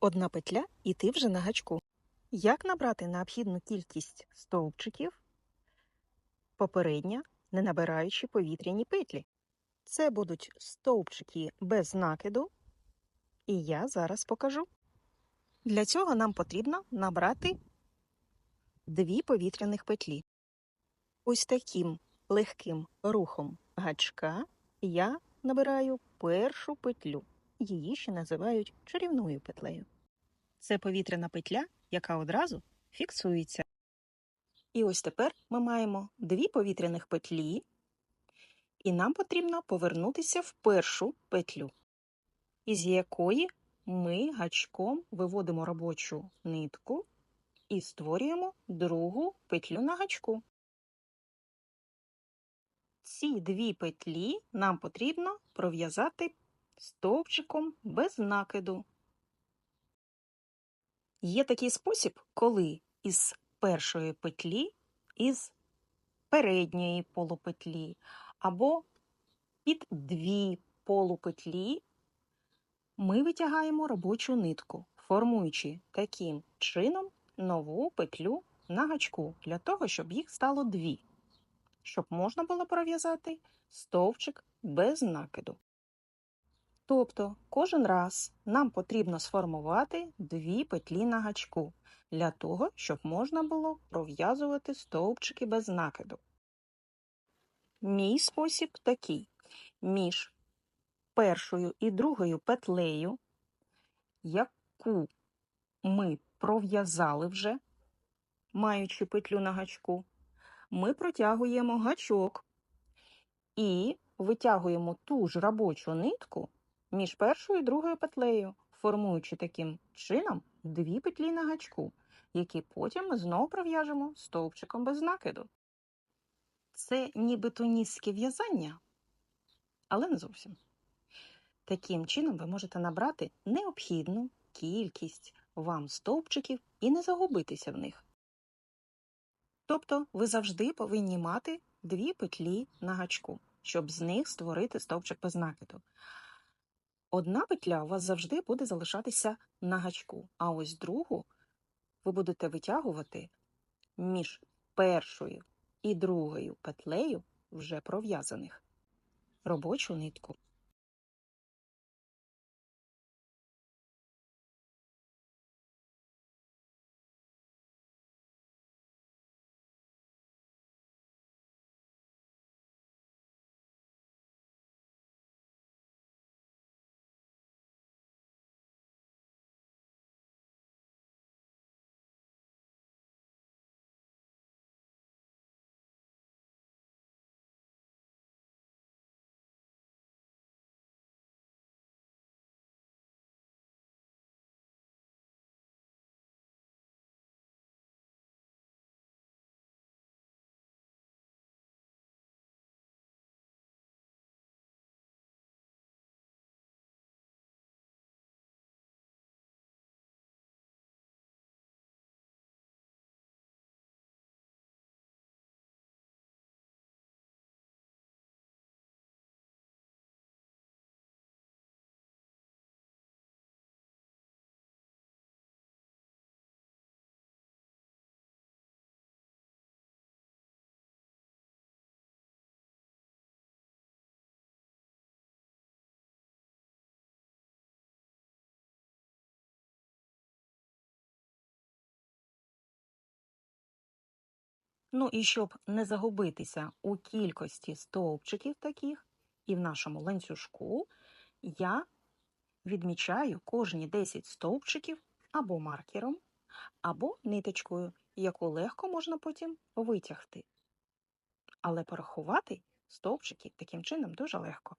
Одна петля і ти вже на гачку. Як набрати необхідну кількість стовпчиків попередньо, не набираючи повітряні петлі? Це будуть стовпчики без накиду, і я зараз покажу. Для цього нам потрібно набрати дві повітряних петлі. Ось таким легким рухом гачка я набираю першу петлю. Її ще називають чарівною петлею. Це повітряна петля, яка одразу фіксується. І ось тепер ми маємо дві повітряних петлі, і нам потрібно повернутися в першу петлю, із якої ми гачком виводимо робочу нитку і створюємо другу петлю на гачку. Ці дві петлі нам потрібно пров'язати стовпчиком без накиду. Є такий спосіб, коли із першої петлі, із передньої полупетлі або під дві полупетлі ми витягаємо робочу нитку, формуючи таким чином нову петлю на гачку, для того, щоб їх стало дві, щоб можна було пров'язати стовпчик без накиду. Тобто кожен раз нам потрібно сформувати дві петлі на гачку для того, щоб можна було пров'язувати стовпчики без накиду. Мій спосіб такий: між першою і другою петлею, яку ми пров'язали вже, маючи петлю на гачку, ми протягуємо гачок і витягуємо ту ж робочу нитку між першою і другою петлею, формуючи таким чином дві петлі на гачку, які потім ми знову пров'яжемо стовпчиком без накиду. Це ніби тунісське в'язання, але не зовсім. Таким чином ви можете набрати необхідну кількість вам стовпчиків і не загубитися в них. Тобто ви завжди повинні мати дві петлі на гачку, щоб з них створити стовпчик без накиду. Одна петля у вас завжди буде залишатися на гачку, а ось другу ви будете витягувати між першою і другою петлею вже пров'язаних робочу нитку. Ну і щоб не загубитися у кількості стовпчиків таких і в нашому ланцюжку, я відмічаю кожні 10 стовпчиків або маркером, або ниточкою, яку легко можна потім витягти. Але порахувати стовпчики таким чином дуже легко.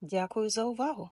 Дякую за увагу!